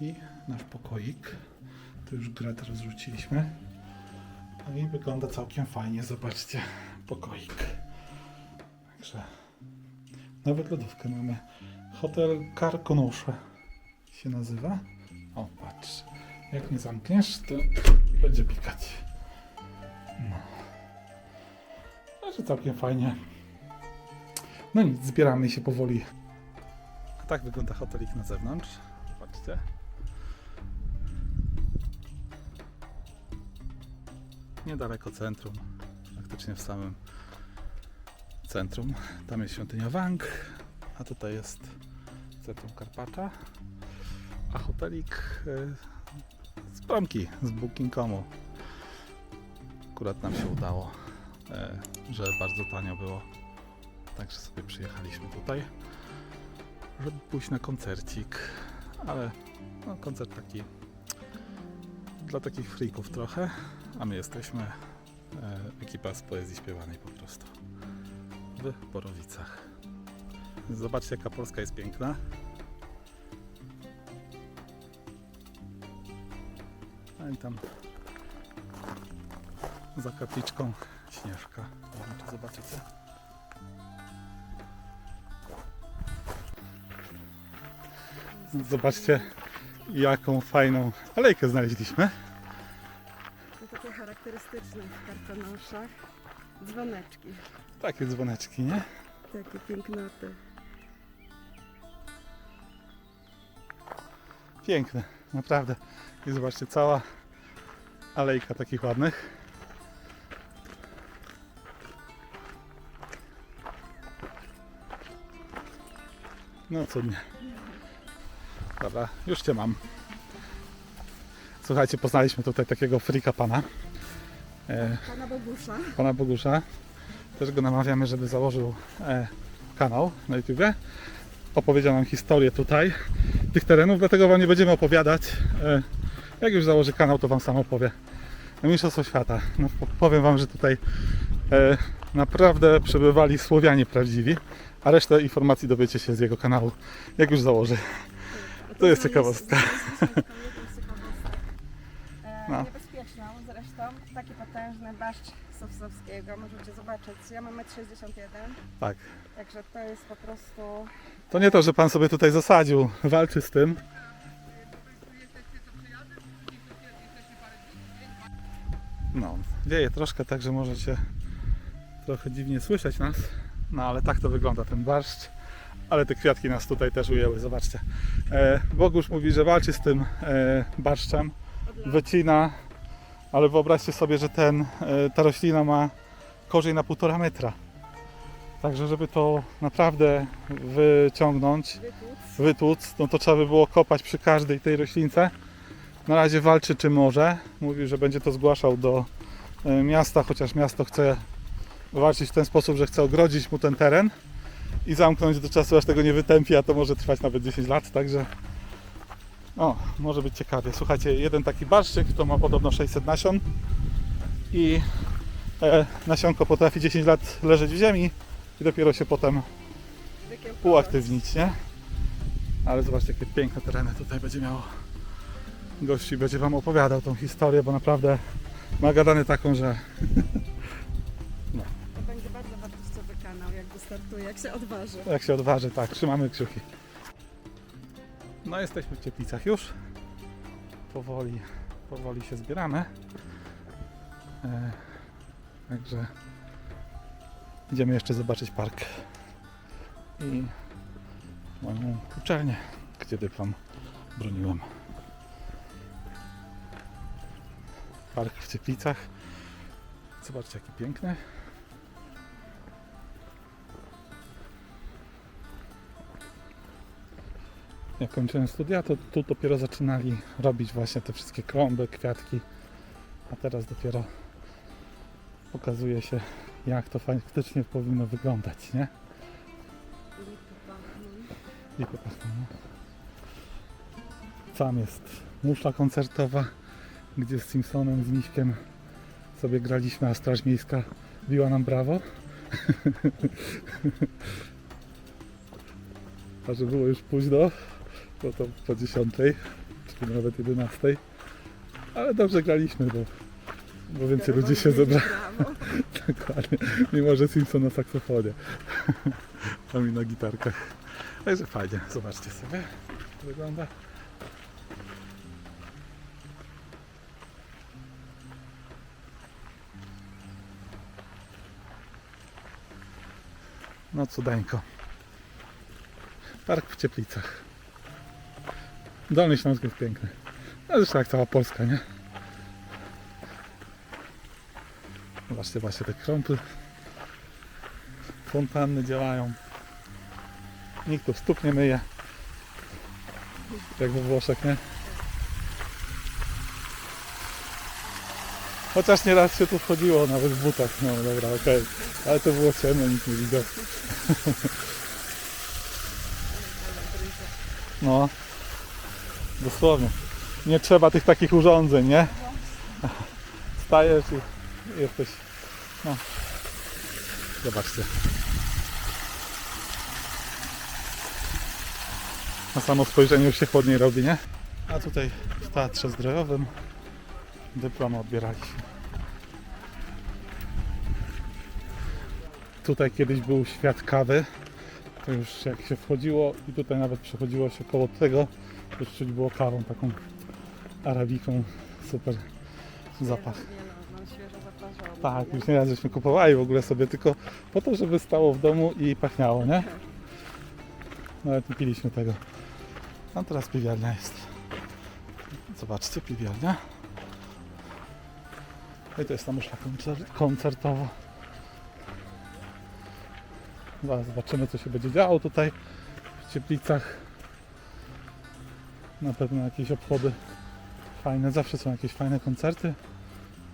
I nasz pokoik. Tu już grę teraz rzuciliśmy. No i wygląda całkiem fajnie, zobaczcie. Pokoik. Także nawet lodówkę mamy. Hotel Karkonosze się nazywa. O, patrz. Jak nie zamkniesz, to będzie pikać. No. Także całkiem fajnie. No nic, zbieramy się powoli. A tak wygląda hotelik na zewnątrz. Patrzcie. Niedaleko centrum. Praktycznie w samym centrum. Tam jest świątynia Wang, a tutaj jest centrum Karpacza. A hotelik y, z promki, z Booking.comu. Akurat nam się udało, e, że bardzo tanio było. Także sobie przyjechaliśmy tutaj, żeby pójść na koncercik. Ale no, koncert taki dla takich freaków trochę, a my jesteśmy e, ekipa z poezji śpiewanej po prostu w Borowicach. Zobaczcie jaka Polska jest piękna. No i tam za kapliczką Śnieżka. Zobaczycie. Zobaczcie, jaką fajną alejkę znaleźliśmy. Charakterystyczne w karkonoszach. Dzwoneczki, Takie dzwoneczki, nie? takie pięknoty. Piękne, naprawdę. I zobaczcie, cała alejka takich ładnych. No cudnie. Dobra, już Cię mam. Słuchajcie, poznaliśmy tutaj takiego frika pana. E, Pana Bogusza. pana Bogusza. Też go namawiamy, żeby założył e, kanał na YouTubie. Opowiedział nam historię tutaj tych terenów, dlatego wam nie będziemy opowiadać. E, jak już założy kanał, to wam sam opowie. Mistrzostwo Świata. No, po- powiem wam, że tutaj e, naprawdę przebywali Słowianie prawdziwi, a resztę informacji dowiecie się z jego kanału, jak już założy. To jest ciekawostka. E, No. Taki potężny baszcz Sowsowskiego. Możecie zobaczyć. Ja mam 1,61 m. Tak. Także to jest po prostu... To nie to, że pan sobie tutaj zasadził, walczy z tym. No, wieje troszkę, także możecie trochę dziwnie słyszeć nas. No ale tak to wygląda ten barszcz. Ale te kwiatki nas tutaj też ujęły, zobaczcie. E, Bogusz mówi, że walczy z tym e, barszczem, wycina, ale wyobraźcie sobie, że ten, e, ta roślina ma korzeń na półtora metra. Także żeby to naprawdę wyciągnąć, Wytłuc. no to trzeba by było kopać przy każdej tej roślince. Na razie walczy czy może. Mówi, że będzie to zgłaszał do e, miasta, chociaż miasto chce walczyć w ten sposób, że chce ogrodzić mu ten teren i zamknąć do czasu, aż tego nie wytępi, a to może trwać nawet 10 lat, także o, może być ciekawie. Słuchajcie, jeden taki barszczyk to ma podobno 600 nasion i e, nasionko potrafi 10 lat leżeć w ziemi i dopiero się potem uaktywnić, nie? Ale zobaczcie, jakie piękne tereny tutaj będzie miało. Gości będzie Wam opowiadał tą historię, bo naprawdę ma gadany taką, że To będzie bardzo wartościowy kanał, jak wystartuje, jak się odważy. jak się odważy, tak, trzymamy kciuki. No jesteśmy w Cieplicach już. Powoli, powoli się zbieramy. E, także idziemy jeszcze zobaczyć park i moją uczelnię, gdzie dyplom broniłem. Park w Cieplicach. Zobaczcie jaki piękny. Jak kończyłem studia, to tu dopiero zaczynali robić właśnie te wszystkie kląby, kwiatki. A teraz dopiero pokazuje się, jak to faktycznie powinno wyglądać, nie? Popatrzmy, no. Tam jest musza koncertowa, gdzie z Simpsonem, z Miśkiem sobie graliśmy, a Straż Miejska biła nam brawo. a że było już późno, no to po dziesiątej 10, nawet 11. Ale dobrze graliśmy, bo, bo więcej ludzi się zebrało. Dokładnie. Mimo, że Simpson na saksofonie. A mi na gitarkach. Także fajnie. Zobaczcie sobie. jak to Wygląda. No cudeńko. Park w Cieplicach. Dolny Śląsk jest piękny. No zresztą jak cała Polska, nie? Zobaczcie właśnie te krąpy. Fontanny działają. Nikt tu stóp nie myje. Jak we Włoszech, nie? Chociaż nieraz się tu wchodziło, nawet w butach. No dobra, okej. Ale to było ciemno, nikt nie widział. No. Dosłownie. Nie trzeba tych takich urządzeń, nie? Stajesz i jesteś. No. Zobaczcie. Na samo spojrzenie już się chłodniej robi, nie? A tutaj w Teatrze Zdrojowym dyplomy odbieraliśmy. Tutaj kiedyś był świat kawy. To już jak się wchodziło i tutaj nawet przechodziło się koło tego, to już czuć było kawą taką arabiką. Super zapach. Nie no, no. Tak, już nieraz żeśmy kupowali w ogóle sobie tylko po to, żeby stało w domu i pachniało, nie? Nawet nie piliśmy tego. Tam teraz piwiarnia jest. Zobaczcie, piwiarnia. No I to jest tam już koncert, koncertowo. Zaraz zobaczymy, co się będzie działo tutaj w Cieplicach. Na pewno jakieś obchody fajne, zawsze są jakieś fajne koncerty.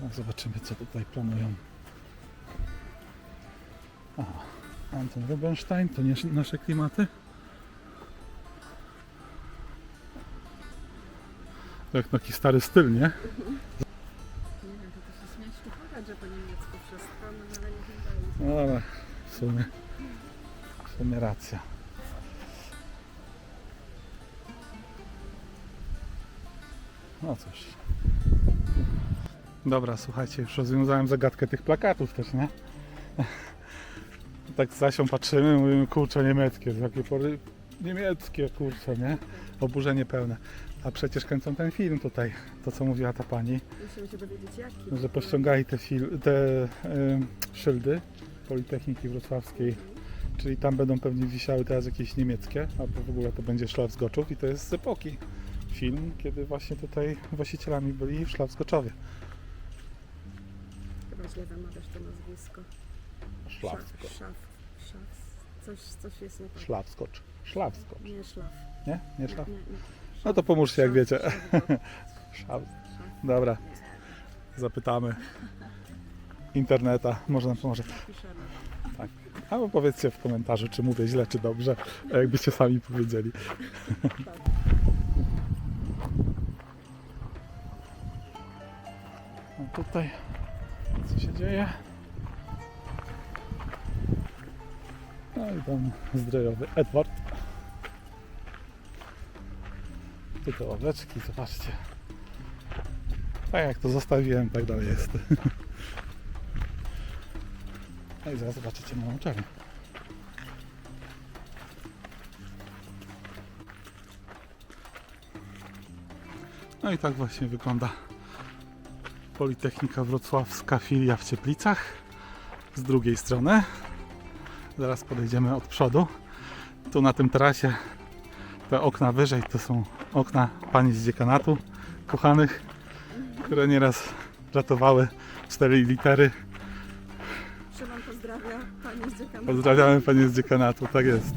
No, zobaczymy, co tutaj planują. Aha, Anton Rubinstein, to nie nasze klimaty. Jak taki stary styl, nie? Nie wiem, to się śmiać że po niemiecku wszystko, no ale nie chyba No ale w sumie, w sumie racja. No cóż. Dobra, słuchajcie, już rozwiązałem zagadkę tych plakatów też, nie? Tak z Zasią patrzymy, mówimy, kurczę, niemieckie, z jakiej pory niemieckie, kurczę, nie? Oburzenie pełne. A przecież kręcą ten film tutaj, to co mówiła ta pani, Musimy się dowiedzieć jaki. że pościągali te, fil- te y, szyldy Politechniki Wrocławskiej, czyli tam będą pewnie wisiały teraz jakieś niemieckie, albo w ogóle to będzie Szlaf z Goczów i to jest z epoki film, kiedy właśnie tutaj właścicielami byli Szlafskoczowie. Chyba źle wymawiasz to nazwisko. Szaf. Szaf. Coś, coś jest nie tak. Szlafskocz. Nie szlaf. Nie? Nie szlaf? Nie, nie. No to pomóżcie jak Szaf, wiecie. szaf, Szlaf. szaf. Dobra, zapytamy interneta, może nam pomoże. Napiszemy. Albo powiedzcie w komentarzu, czy mówię źle, czy dobrze, jakbyście sami powiedzieli. A tutaj co się dzieje? No i tam zdrojowy Edward. Tutaj oweczki, zobaczcie. Tak jak to zostawiłem, tak dalej jest. No i zaraz zobaczycie moją uczelnię. No i tak właśnie wygląda Politechnika Wrocławska filia w Cieplicach. Z drugiej strony. Zaraz podejdziemy od przodu. Tu na tym tarasie te okna wyżej to są okna pani z dziekanatu kochanych, które nieraz ratowały cztery litery Pozdrawiamy Panie z dziekanatu, tak jest.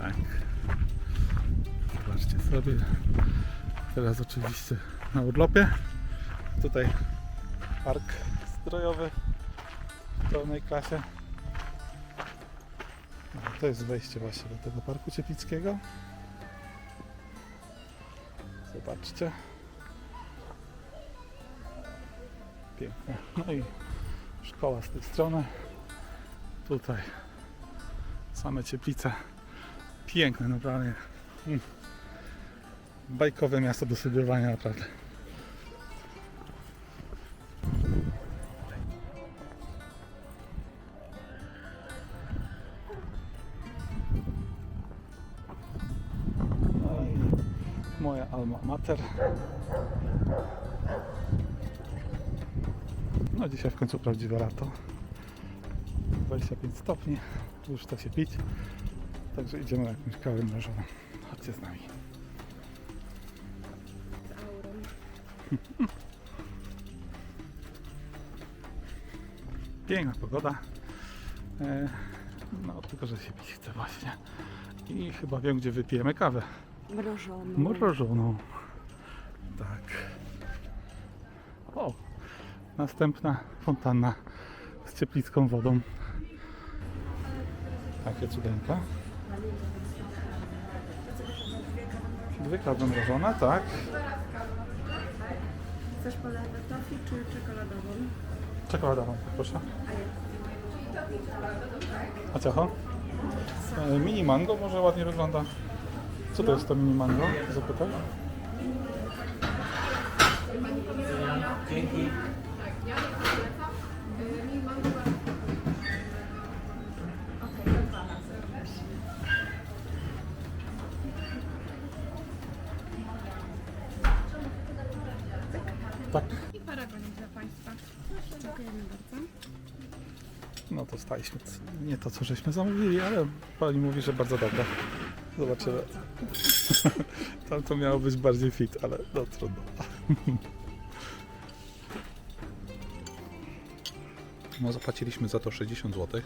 tak. Zobaczcie sobie. Teraz oczywiście na urlopie. Tutaj park zdrojowy w pełnej klasie. No, To jest wejście właśnie do tego parku cieplickiego. Zobaczcie. Piękne. No i szkoła z tej strony. Tutaj same cieplice. Piękne, naprawdę. Bajkowe miasto do studiowania, naprawdę. Moja alma mater. No dzisiaj w końcu prawdziwe lato. 25 stopni, już chce się pić. Także idziemy na jakąś kawę mrożoną. Chodźcie z nami. Piękna pogoda. E, no tylko, że się pić chce właśnie. I chyba wiem, gdzie wypijemy kawę. Mrożoną. Mrożoną. Tak. Następna fontanna z cieplicką wodą. Takie cudeńka. Dwie kawy mrożone, tak. Chcesz polewę tofi czy czekoladową? Czekoladową, proszę. A ciacho? E, Mini mango może ładnie wygląda. Co to jest to mini mango? Zapytaj. Tak. I paragonik dla Państwa. Dziękujemy bardzo. No to staliśmy. Nie to, co żeśmy zamówili, ale pani mówi, że bardzo dobre. Zobaczymy. Tam to miało być bardziej fit, ale no trudno. No zapłaciliśmy za to 60 zł.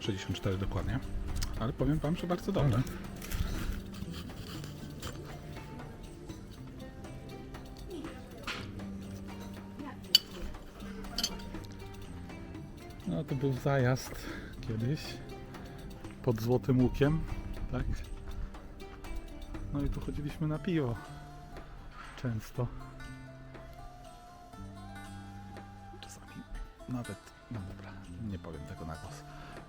64 dokładnie. Ale powiem wam, że bardzo dobre. Był zajazd kiedyś pod Złotym Łukiem, tak? No i tu chodziliśmy na piwo często. Czasami nawet, no dobra, nie powiem tego na głos.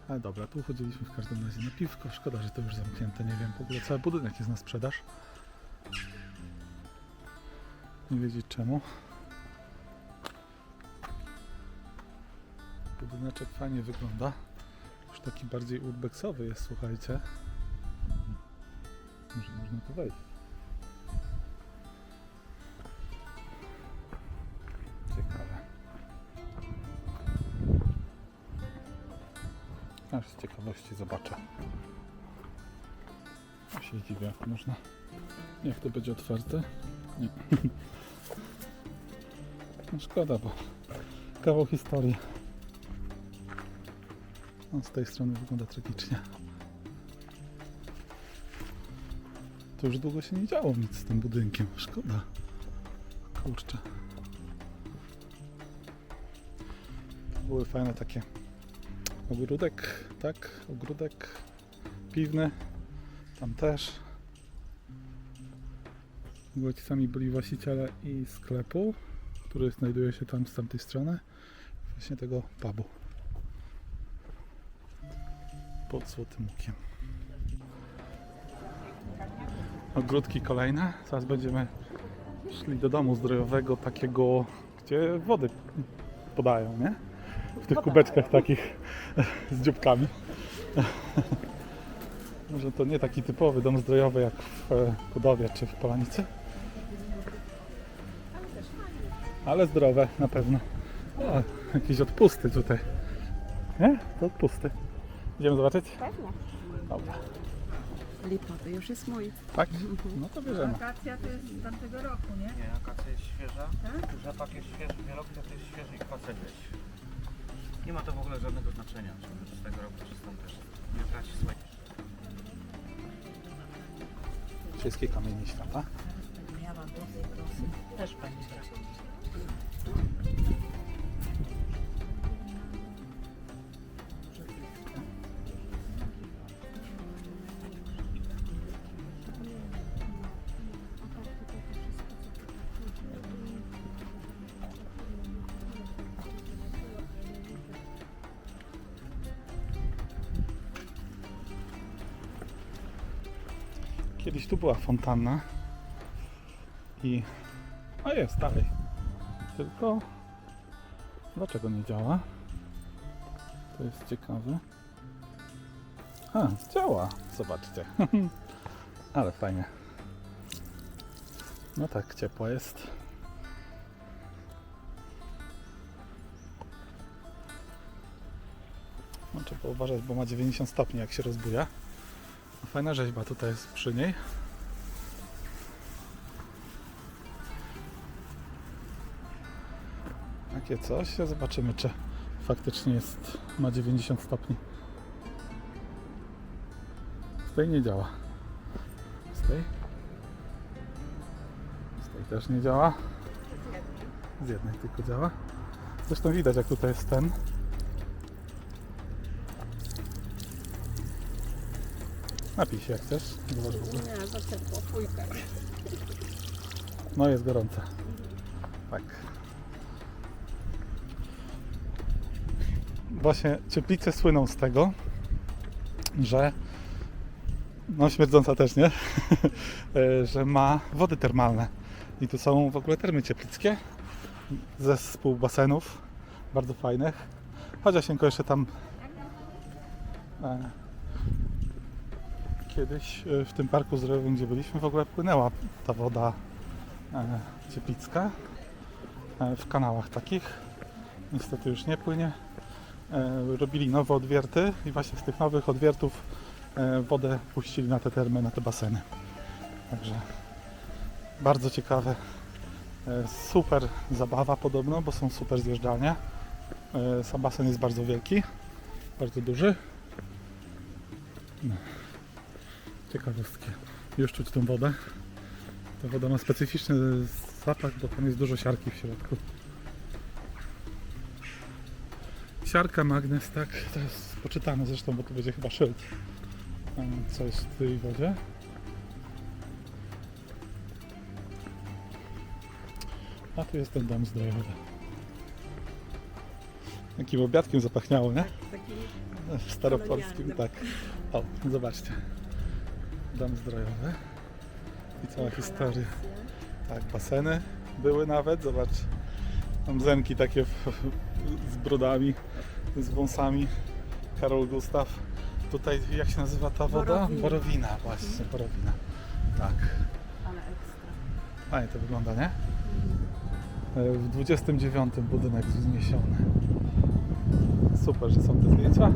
Ale dobra, tu chodziliśmy w każdym razie na piwko. Szkoda, że to już zamknięte. Nie wiem, w ogóle cały budynek jest na sprzedaż. Nie wiedzieć czemu. Budyneczek fajnie wygląda. Już taki bardziej urbexowy jest, słuchajcie. Może można tu wejść. Ciekawe. Aż z ciekawości zobaczę. Się dziwię, jak można. Jak to będzie otwarte? Nie. No szkoda, bo kawał historii. No, z tej strony wygląda tragicznie. To już długo się nie działo nic z tym budynkiem. Szkoda. Kurczę. Były fajne takie ogródek, tak? Ogródek piwny. Tam też. Ojcami byli właściciele i sklepu, który znajduje się tam z tamtej strony. Właśnie tego pubu pod Złotym Łukiem. Ogródki kolejne. Zaraz będziemy szli do domu zdrojowego takiego, gdzie wody podają, nie? W tych kubeczkach takich z dzióbkami. Może to nie taki typowy dom zdrojowy jak w e, Kudowie czy w Polanicy. Ale zdrowe na pewno. O, jakieś odpusty tutaj. Nie? To odpusty. Idziemy zobaczyć? Pewnie. Dobra. Lipowy już jest mój. Tak? No to bierzemy. Akacja to jest z tamtego roku, nie? Nie, akacja jest świeża, Tak? rzepak jest świeży, wielokrotnie to jest świeży i świeży. Nie ma to w ogóle żadnego znaczenia, czy z tego roku, czy stąd też. Nie traci swojej. Wszystkie kamienie świata. Miała dosy, dosy. Też pani brać. Kiedyś tu była fontanna i a jest dalej. Tylko dlaczego nie działa? To jest ciekawe. A, działa. Zobaczcie. Ale fajnie. No tak, ciepło jest. No, trzeba uważać, bo ma 90 stopni, jak się rozbuja. Fajna rzeźba tutaj jest przy niej. Takie coś. Zobaczymy, czy faktycznie jest, ma 90 stopni. Z tej nie działa. Z tej? Z tej też nie działa. Z jednej tylko działa. Zresztą widać, jak tutaj jest ten. Napij się jak chcesz. Zobacz w ogóle. Nie, za ciepło, fujka. No jest gorące. Tak. Właśnie cieplice słyną z tego, że no śmierdząca też, nie? Że ma wody termalne. I tu są w ogóle termy cieplickie ze basenów, bardzo fajnych. Chociaż jeszcze tam e, kiedyś e, w tym parku zdrowym, gdzie byliśmy, w ogóle płynęła ta woda e, cieplicka e, w kanałach takich. Niestety już nie płynie. Robili nowe odwierty i właśnie z tych nowych odwiertów wodę puścili na te termy, na te baseny. Także bardzo ciekawe. Super zabawa podobno, bo są super zjeżdżalnie. E, sam basen jest bardzo wielki, bardzo duży. No. Ciekawostki. Już czuć tą wodę. Ta woda ma specyficzny zapach, bo tam jest dużo siarki w środku. Siarka, magnes, tak. To jest poczytane zresztą, bo tu będzie chyba szyld. Co jest w tej wodzie. A tu jest ten dom zdrojowy. Jakim obiadkiem zapachniało, nie? Taki W staropolskim, tak. O, zobaczcie. Dom zdrojowy. I cała historia. Tak, baseny były nawet, zobacz. Tam zenki takie z brodami, z wąsami. Karol Gustaw. Tutaj jak się nazywa ta woda? Borowina. Borowina, właśnie, borowina. Tak. ale ekstra. Fajnie to wygląda, nie? W 29 budynek wzniesiony. Super, że są te zdjęcia.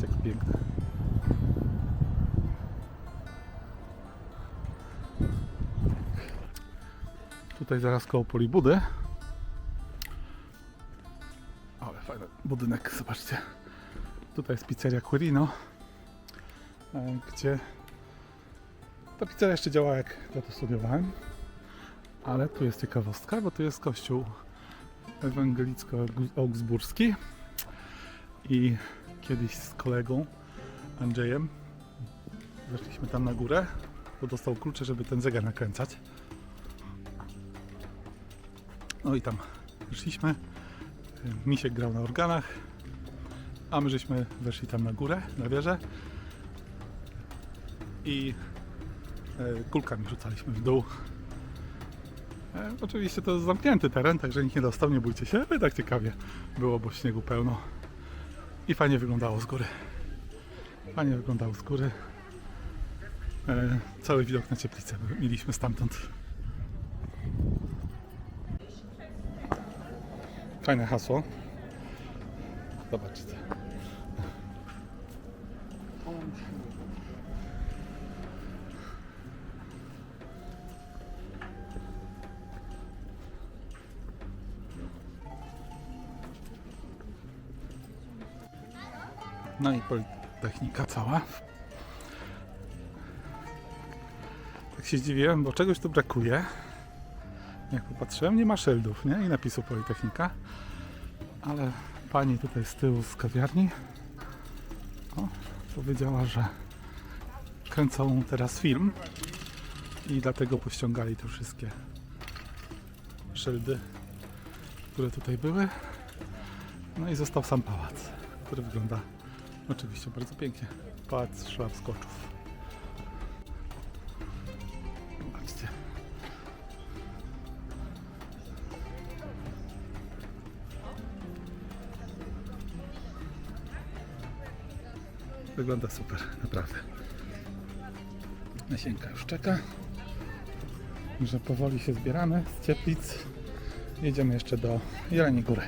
Zobaczcie jaki piękny. Tutaj zaraz koło Polibudy. Ale fajny budynek, zobaczcie. Tutaj jest pizzeria Quirino, e, gdzie ta pizzeria jeszcze działa jak ja to studiowałem. Ale tu jest ciekawostka, bo tu jest kościół ewangelicko-augsburski i kiedyś z kolegą Andrzejem weszliśmy tam na górę, bo dostał klucze, żeby ten zegar nakręcać. No i tam wyszliśmy. Misiek grał na organach, a my żeśmy weszli tam na górę, na wieżę i e, kulkami rzucaliśmy w dół. E, oczywiście to jest zamknięty teren, także nikt nie dostał, nie bójcie się, ale tak ciekawie było, bo śniegu pełno i fajnie wyglądało z góry. Fajnie wyglądało z góry. E, cały widok na cieplicę mieliśmy stamtąd. Fajne hasło. Zobaczcie. No i Politechnika cała. Tak się zdziwiłem, bo czegoś tu brakuje. Jak popatrzyłem, nie ma szyldów, nie? I napisu Politechnika. Ale pani tutaj z tyłu z kawiarni o, powiedziała, że kręcą teraz film i dlatego pościągali te wszystkie szyldy, które tutaj były. No i został sam pałac, który wygląda Oczywiście bardzo pięknie. Pałac Szlapskoczów. Zobaczcie. Wygląda super, naprawdę. Nasienka już czeka. Że powoli się zbieramy z Cieplic. Jedziemy jeszcze do Jeleni Góry.